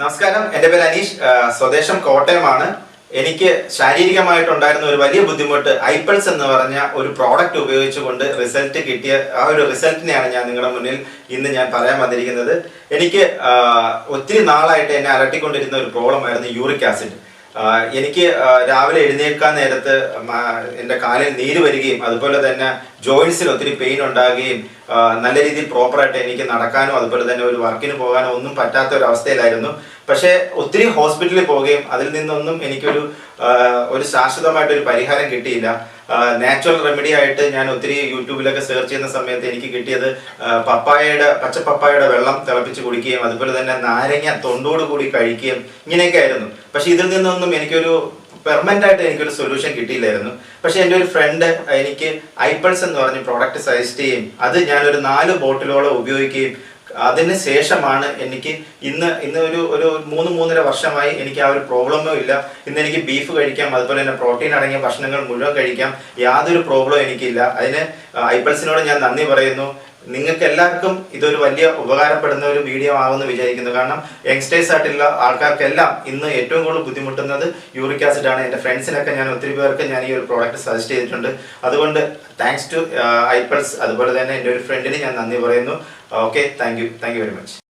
നമസ്കാരം. എന്റെ പേര് അനീഷ്. സ്വദേശം കോട്ടയമാണ്. എനിക്ക് ശാരീരികമായിട്ടുണ്ടായിരുന്ന ഒരു വലിയ ബുദ്ധിമുട്ട് ഐപ്പൾസ് എന്ന് പറഞ്ഞ ഒരു പ്രോഡക്റ്റ് ഉപയോഗിച്ചുകൊണ്ട് റിസൾട്ട് കിട്ടിയ ആ ഒരു റിസൾട്ടിനെയാണ് ഞാൻ നിങ്ങളുടെ മുന്നിൽ ഇന്ന് ഞാൻ പറയാൻ വന്നിരിക്കുന്നത്. എനിക്ക് ഒത്തിരി നാളായിട്ട് എന്നെ അലട്ടിക്കൊണ്ടിരുന്ന ഒരു പ്രോബ്ലം ആയിരുന്നു യൂറിക് ആസിഡ്. എനിക്ക് രാവിലെ എഴുന്നേൽക്കാൻ നേരത്ത് എന്റെ കാലിൽ നീര് വരികയും അതുപോലെ തന്നെ ജോയിൻസിൽ ഒത്തിരി പെയിൻ ഉണ്ടാകുകയും നല്ല രീതിയിൽ പ്രോപ്പറായിട്ട് എനിക്ക് നടക്കാനോ അതുപോലെ തന്നെ ഒരു വർക്കിന് പോകാനോ ഒന്നും പറ്റാത്ത ഒരു അവസ്ഥയിലായിരുന്നു പക്ഷേ ഒത്തിരി ഹോസ്പിറ്റലിൽ പോവുകയും അതിൽ നിന്നൊന്നും എനിക്കൊരു ഒരു ശാശ്വതമായിട്ടൊരു പരിഹാരം കിട്ടിയില്ല. നാച്ചുറൽ റെമഡി ആയിട്ട് ഞാൻ ഒത്തിരി യൂട്യൂബിലൊക്കെ സെർച്ച് ചെയ്യുന്ന സമയത്ത് എനിക്ക് കിട്ടിയത് പപ്പായയുടെ പച്ച പപ്പായയുടെ വെള്ളം തിളപ്പിച്ച് കുടിക്കുകയും അതുപോലെ തന്നെ നാരങ്ങ തൊണ്ടോട് കൂടി കഴിക്കുകയും ഇങ്ങനെയൊക്കെ ആയിരുന്നു. പക്ഷെ ഇതിൽ നിന്നൊന്നും എനിക്കൊരു പെർമനന്റ് ആയിട്ട് എനിക്കൊരു സൊല്യൂഷൻ കിട്ടിയില്ലായിരുന്നു. പക്ഷെ എന്റെ ഒരു ഫ്രണ്ട് എനിക്ക് ഐപ്പൾസ് എന്ന് പറഞ്ഞ് പ്രോഡക്റ്റ് സജസ്റ്റ് ചെയ്യും. അത് ഞാനൊരു നാല് ബോട്ടിലോളം ഉപയോഗിക്കുകയും അതിന് ശേഷമാണ് എനിക്ക് ഇന്ന് ഇന്ന് ഒരു ഒരു മൂന്ന് മൂന്നര വർഷമായി എനിക്ക് ആ ഒരു പ്രോബ്ലമോ ഇല്ല. ഇന്ന് എനിക്ക് ബീഫ് കഴിക്കാം അതുപോലെ തന്നെ പ്രോട്ടീൻ അടങ്ങിയ ഭക്ഷണങ്ങൾ മുഴുവൻ കഴിക്കാം. യാതൊരു പ്രോബ്ലവും എനിക്കില്ല. അതിന് ഐബൽസിനോട് ഞാൻ നന്ദി പറയുന്നു. നിങ്ങൾക്ക് എല്ലാവർക്കും ഇതൊരു വലിയ ഉപകാരപ്പെടുന്ന ഒരു വീഡിയോ ആവുമെന്ന് വിചാരിക്കുന്നു. കാരണം യങ്സ്റ്റേഴ്സ് ആയിട്ടുള്ള ആൾക്കാർക്കെല്ലാം ഇന്ന് ഏറ്റവും കൂടുതൽ ബുദ്ധിമുട്ടുന്നത് യൂറിക് ആസിഡ് ആണ്. എന്റെ ഫ്രണ്ട്സിനൊക്കെ ഞാൻ ഒത്തിരി പേർക്ക് ഞാൻ ഈ ഒരു പ്രോഡക്റ്റ് സജസ്റ്റ് ചെയ്തിട്ടുണ്ട്. അതുകൊണ്ട് താങ്ക്സ് ടു ഐപ്പൾസ് അതുപോലെ തന്നെ എന്റെ ഒരു ഫ്രണ്ടിന് ഞാൻ നന്ദി പറയുന്നു. Okay thank you thank you very much